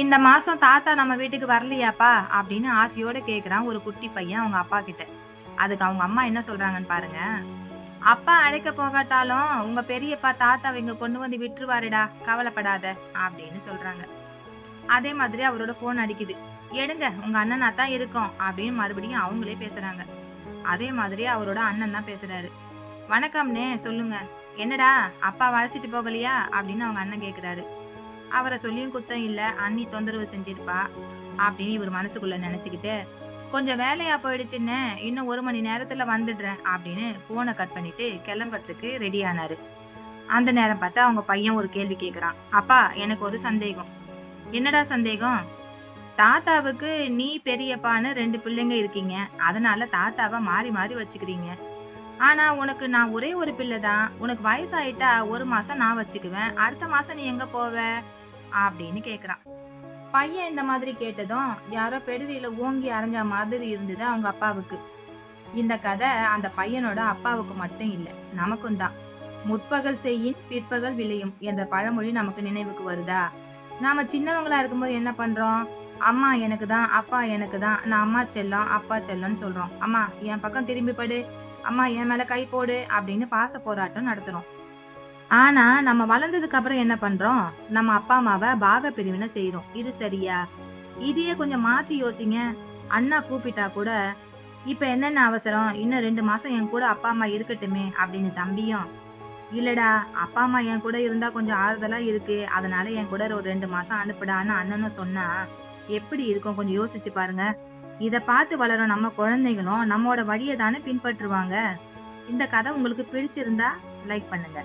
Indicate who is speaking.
Speaker 1: இந்த மாசம் தாத்தா நம்ம வீட்டுக்கு வரலையாப்பா? அப்படின்னு ஆசையோட கேக்குறான் ஒரு குட்டி பையன் அவங்க அப்பா கிட்ட. அதுக்கு அவங்க அம்மா என்ன சொல்றாங்கன்னு பாருங்க. அப்பா அழைக்க போகாட்டாலும் உங்க பெரியப்பா தாத்தாவை இங்க கொண்டு வந்து விட்டுருவாருடா கவலைப்படாத அப்படின்னு சொல்றாங்க. அதே மாதிரி அவரோட போன் அடிக்குது. எடுங்க உங்க அண்ணனா தான் இருக்கும் அப்படின்னு மறுபடியும் அவங்களே பேசுறாங்க. அதே மாதிரி அவரோட அண்ணன் தான் பேசுறாரு. வணக்கம்னே சொல்லுங்க. என்னடா அப்பா அழைச்சிட்டு போகலையா? அப்படின்னு அவங்க அண்ணன் கேக்குறாரு. அவரை சொல்லியும் குத்தம் இல்லை அண்ணி தொந்தரவு செஞ்சிருப்பா அப்படின்னு இவர் மனசுக்குள்ள நினைச்சுக்கிட்டு கொஞ்சம் வேலையா போயிடுச்சுன்னு இன்னும் ஒரு மணி நேரத்துல வந்துடுறேன் அப்படின்னு போனை கட் பண்ணிட்டு கிளம்புறதுக்கு ரெடி ஆனாரு. அந்த நேரம் பார்த்து அவங்க பையன் ஒரு கேள்வி கேட்குறான் அப்பா எனக்கு ஒரு சந்தேகம். என்னடா சந்தேகம்? தாத்தாவுக்கு நீ பெரியப்பான்னு ரெண்டு பிள்ளைங்க இருக்கீங்க. அதனால தாத்தாவை மாறி மாறி வச்சுக்கிறீங்க. ஆனா உனக்கு நான் ஒரே ஒரு பிள்ளை தான். உனக்கு வயசாயிட்டா ஒரு மாசம் நான் வச்சுக்குவேன். அடுத்த மாசம் நீ எங்க போவ? அப்படின்னு கேக்குறான். பையன் இந்த மாதிரி கேட்டதும் யாரோ பெடுதியில ஓங்கி அரைஞ்ச மாதிரி இருந்தது அவங்க அப்பாவுக்கு. இந்த கதை அந்த பையனோட அப்பாவுக்கு மட்டும் இல்ல நமக்கும் தான். முற்பகல் செய்யின் பிற்பகல் விளையும் என்ற பழமொழி நமக்கு நினைவுக்கு வருதா? நாம சின்னவங்களா இருக்கும்போது என்ன பண்றோம்? அம்மா எனக்கு தான் அப்பா எனக்கு தான் நான் அம்மா செல்லம் அப்பா செல்லம்னு சொல்றோம். அம்மா என் பக்கம் திரும்பி படு. அம்மா என் மேல கை போடு அப்படின்னு பாச போராட்டம் நடத்துறோம். ஆனா நம்ம வளர்ந்ததுக்கு அப்புறம் என்ன பண்றோம்? நம்ம அப்பா அம்மாவை பாக பிரிவினை செய்யறோம் இது சரியா? இதையே கொஞ்சம் மாத்தி யோசிங்க. அண்ணா கூப்பிட்டா கூட இப்ப என்னென்ன அவசரம்? இன்னும் ரெண்டு மாசம் என் கூட அப்பா அம்மா இருக்கட்டுமே அப்படின்னு தம்பியும் இல்லடா அப்பா அம்மா என் கூட இருந்தா கொஞ்சம் ஆறுதலா இருக்கு. அதனால என் கூட ஒரு ரெண்டு மாசம் அனுப்புடான்னு அண்ணனும் சொன்னா எப்படி இருக்கும்? கொஞ்சம் யோசிச்சு பாருங்க. இத பார்த்து வளரும் நம்ம குழந்தைகளும் நம்மோட வழியை தானே பின்பற்றுவாங்க? இந்த கதை உங்களுக்கு பிடிச்சிருந்தா லைக் பண்ணுங்க.